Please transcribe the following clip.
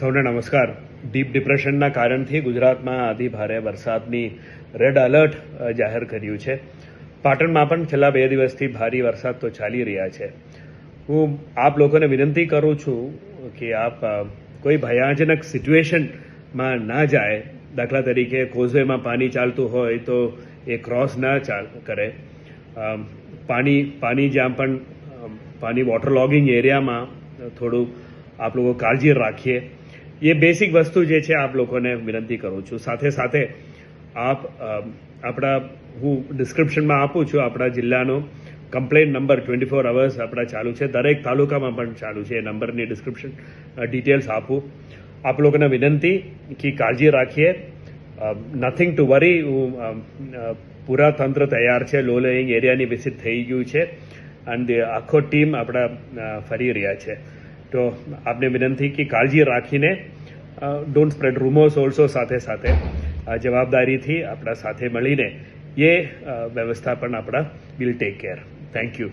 સૌને નમસ્કાર. ડીપ ડિપ્રેશનના કારણથી ગુજરાતમાં અતિ ભારે વરસાદની રેડ એલર્ટ જાહેર કર્યું છે. પાટણમાં પણ છેલ્લા બે દિવસથી ભારે વરસાદ તો ચાલી રહ્યા છે. હું આપ લોકોને વિનંતી કરું છું કે આપ કોઈ ભયાજનક સિચ્યુએશનમાં ના જાય. દાખલા તરીકે કોઝવેમાં પાણી ચાલતું હોય તો એ ક્રોસ ના ચાલ, કરે. પાણી પાણી જ્યાં પણ પાણી વોટર લોગિંગ એરિયામાં થોડું આપ લોકો કાળજી રાખીએ. એ બેસિક વસ્તુ જે છે, આપ લોકોને વિનંતી કરું છું. સાથે સાથે આપ આપણા, હું ડિસ્ક્રિપ્શનમાં આપું છું, આપણા જિલ્લાનો complaint number twenty four hours આપણા ચાલુ છે. દરેક તાલુકામાં પણ ચાલુ છે એ નંબરની ડિસ્ક્રિપ્શન ડિટેલ્સ આપું. આપ લોકોને વિનંતી કે કાળજી રાખીએ. નથિંગ ટુ વરી પૂરા તંત્ર તૈયાર છે. લો લેઇંગ એરિયાની વિઝિટ થઈ ગયું છે. અને આખો ટીમ આપણા ફરી રહ્યા છે. તો આપને વિનંતી કે કાળજી રાખીને ડોન્ટ સ્પ્રેડ રૂમર્સ ઓલ્સો સાથે સાથે જવાબદારીથી આપણા સાથે મળીને એ વ્યવસ્થા પણ આપણા will take care thank you